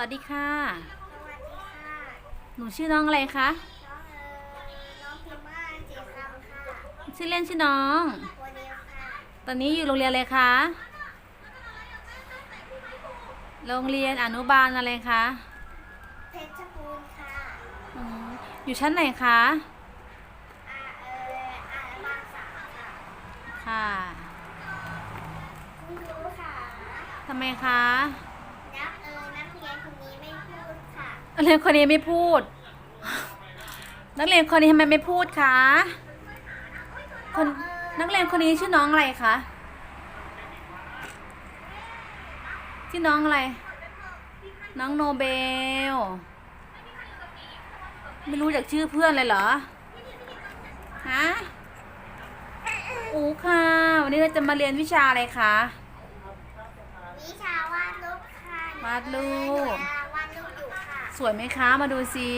วัสดีค่ะสวัสดีค่ะ หนูชื่อน้องอะไรคะ น้องเอ๋น้องพิมมาจีคำค่ะชื่อเล่นชื่อน้อง วันนี้ค่ะตอนนี้อยู่โรงเรียนอะไรคะ โรงเรียนอนุบาลอะไรคะเพชรบูรณ์ค่ะอืมอยู่ชั้นไหนคะอาเอ๋อามาสามค่ะค่ะ คุณครูค่ะ ทำไมคะ นักเอ๋นักเรียนคนนี้ไม่พูดค่ะ นักเรียนคนนี้ไม่พูด นักเรียนคนนี้ทำไมไม่พูดคะคนนักเรียนคนนี้ชื่อน้องอะไรคะชื่อน้องอะไร น้องโนเบล ไม่รู้จักชื่อเพื่อนเลยเหรอฮะอูค่ะ วันนี้เราจะมาเรียนวิชาอะไรคะ วิชาวาดรูปค่ะวาดรูปหนูวาดรูปอยู่ค่ะ สวยไหมคะ มาดูสิ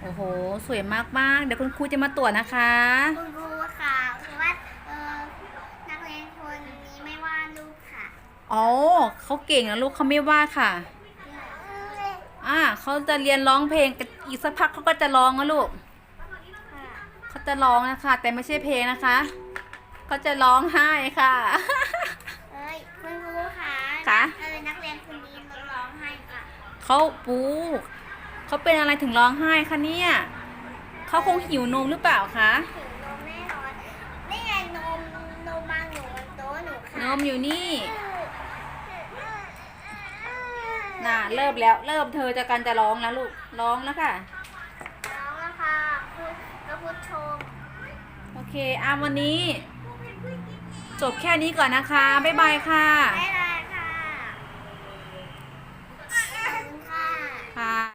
โอ้โห สวยมากๆ เดี๋ยวคุณครูจะมาตรวจนะคะ คุณครูค่ะคือว่าเออนักเรียนคนนี้ไม่วาดรูปค่ะอ๋อเขาเก่งนะลูกเขาไม่ว่าค่ะ อ่าเขาจะเรียนร้องเพลงกันอีกสักพักเขาก็จะร้องนะลูกค่ะเขาจะร้องนะคะ แต่ไม่ใช่เพลงนะคะเขาจะร้องไห้ค่ะ เอ้ยคุณครูค่ะคะ เขาปูเขาเป็นอะไรถึงร้องไห้คะเนี่ยเขาคงหิวนมหรือเปล่าคะถึงนมแน่นอนนี่ไงนมนมบางหนูบนโต๊ะหนูค่ะนมอยู่นี่น่ะเริ่มแล้ว เริ่มเธอจะกันจะร้องแล้วลูกร้องแล้วค่ะ น้องอะค่ะคุณพระพุทธชม โอเคอะวันนี้ จบแค่นี้ก่อนนะคะ บ๊ายบายค่ะได้แล้